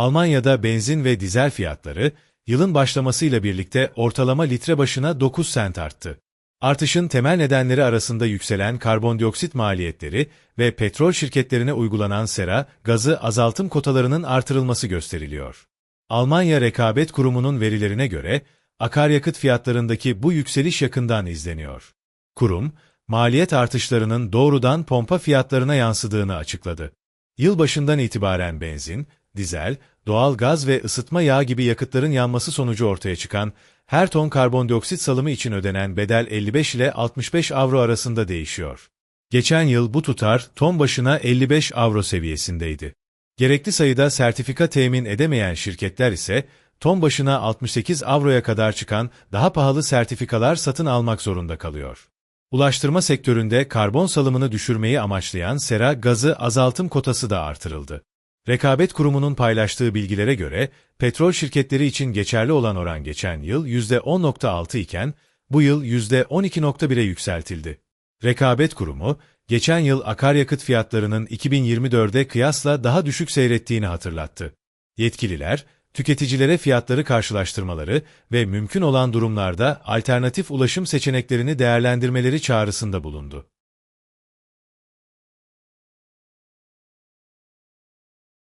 Almanya'da benzin ve dizel fiyatları, yılın başlamasıyla birlikte ortalama litre başına 9 sent arttı. Artışın temel nedenleri arasında yükselen karbondioksit maliyetleri ve petrol şirketlerine uygulanan sera, gazı azaltım kotalarının artırılması gösteriliyor. Almanya Rekabet Kurumu'nun verilerine göre, akaryakıt fiyatlarındaki bu yükseliş yakından izleniyor. Kurum, maliyet artışlarının doğrudan pompa fiyatlarına yansıdığını açıkladı. Yılbaşından itibaren benzin, dizel, doğal gaz ve ısıtma yağı gibi yakıtların yanması sonucu ortaya çıkan her ton karbondioksit salımı için ödenen bedel 55 ile 65 avro arasında değişiyor. Geçen yıl bu tutar ton başına 55 avro seviyesindeydi. Gerekli sayıda sertifika temin edemeyen şirketler ise ton başına 68 avroya kadar çıkan daha pahalı sertifikalar satın almak zorunda kalıyor. Ulaştırma sektöründe karbon salımını düşürmeyi amaçlayan sera gazı azaltım kotası da artırıldı. Rekabet Kurumu'nun paylaştığı bilgilere göre, petrol şirketleri için geçerli olan oran geçen yıl %10.6 iken, bu yıl %12.1'e yükseltildi. Rekabet Kurumu, geçen yıl akaryakıt fiyatlarının 2024'de kıyasla daha düşük seyrettiğini hatırlattı. Yetkililer, tüketicilere fiyatları karşılaştırmaları ve mümkün olan durumlarda alternatif ulaşım seçeneklerini değerlendirmeleri çağrısında bulundu.